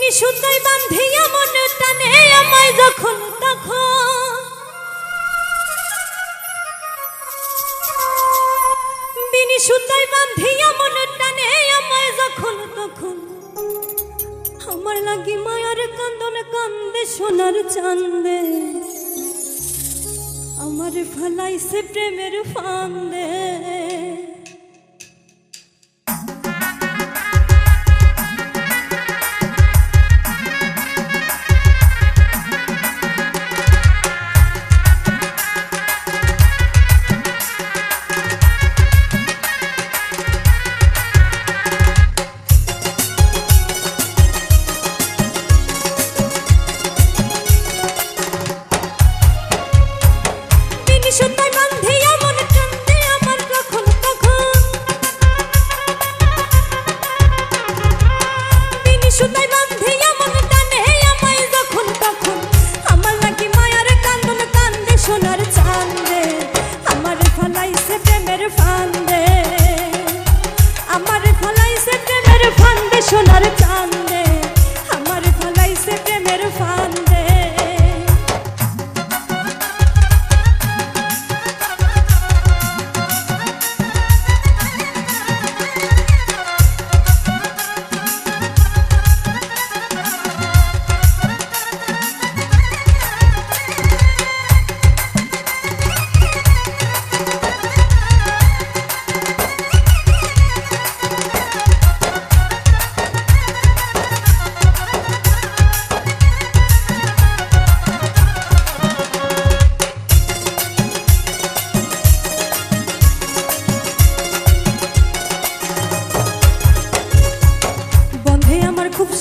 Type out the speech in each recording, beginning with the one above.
বিনি সুতাই বান্ধিয়া মন টানে আমায় যখন তখন। বিনি সুতাই বান্ধিয়া মন টানে আমায় যখন তখন। আমার লাগি মায়ার কান্দন কান্দে, সোনার চান্দে। আমার ফলাইছে প্রেমের ফান্দে।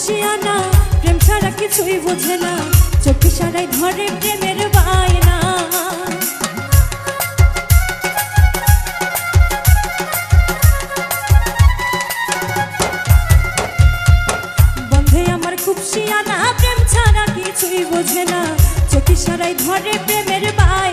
খুব প্রেম ছাড়া কিছুই বোঝে না, চোখে সারাই ধরে প্রেমের বায়না। আমার প্রেম ছাড়া কিছুই বোঝে না, চোখে সারাই ধরে প্রেমের বায়না।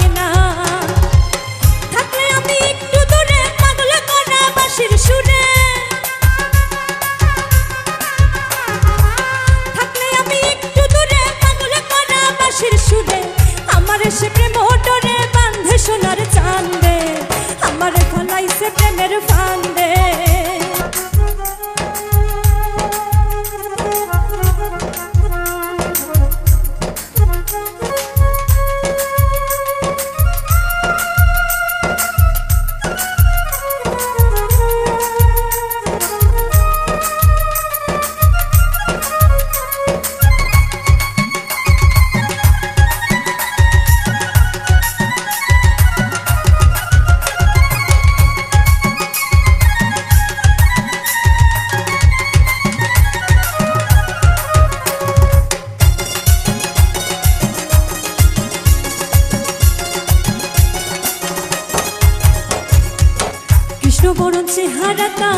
কৃষ্ণ বরণ চেহারাটা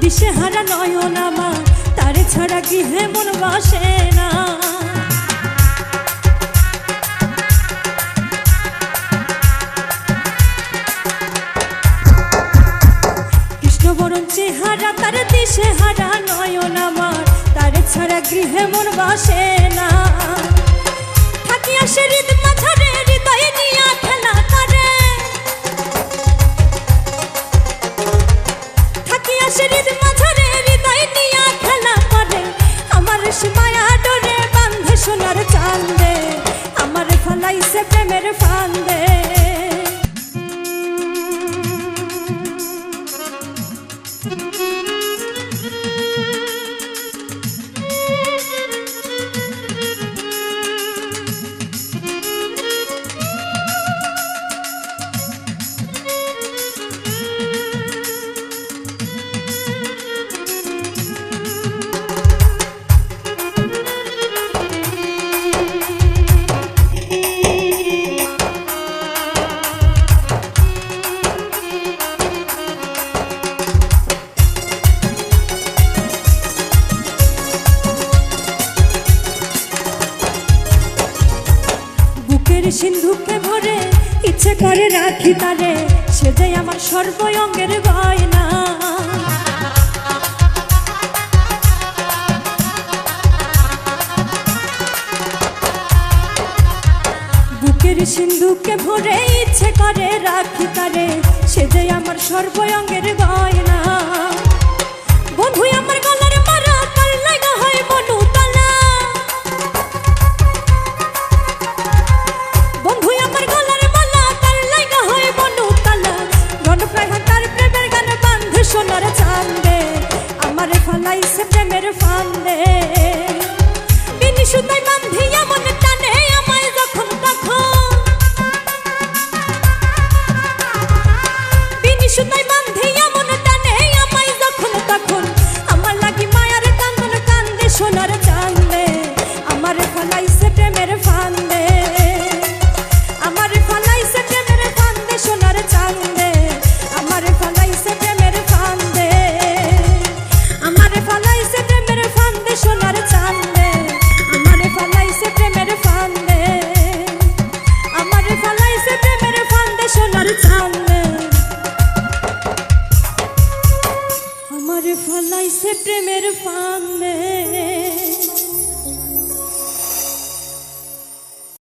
দিশে হারা নয়ন আমার, তারে ছাড়া কি হে মন বাসে না। কৃষ্ণ বরণ চেহারা তার দিশে হারা নয়ন আমার, তারে ছাড়া গৃহে মন বাসে 你是你。সিন্ধুকে ভরে, ইচ্ছে করে রাখি তারে, সে যে আমার সর্বয়ঙ্গের গয়না। বুকের সিন্ধুকে ভরে, ইচ্ছে করে রাখি তারে, সে যে আমার সর্বয়ঙ্গের গয়না। বিনি সুতাই আমারে ফালাইছে প্রেমের ফান্দে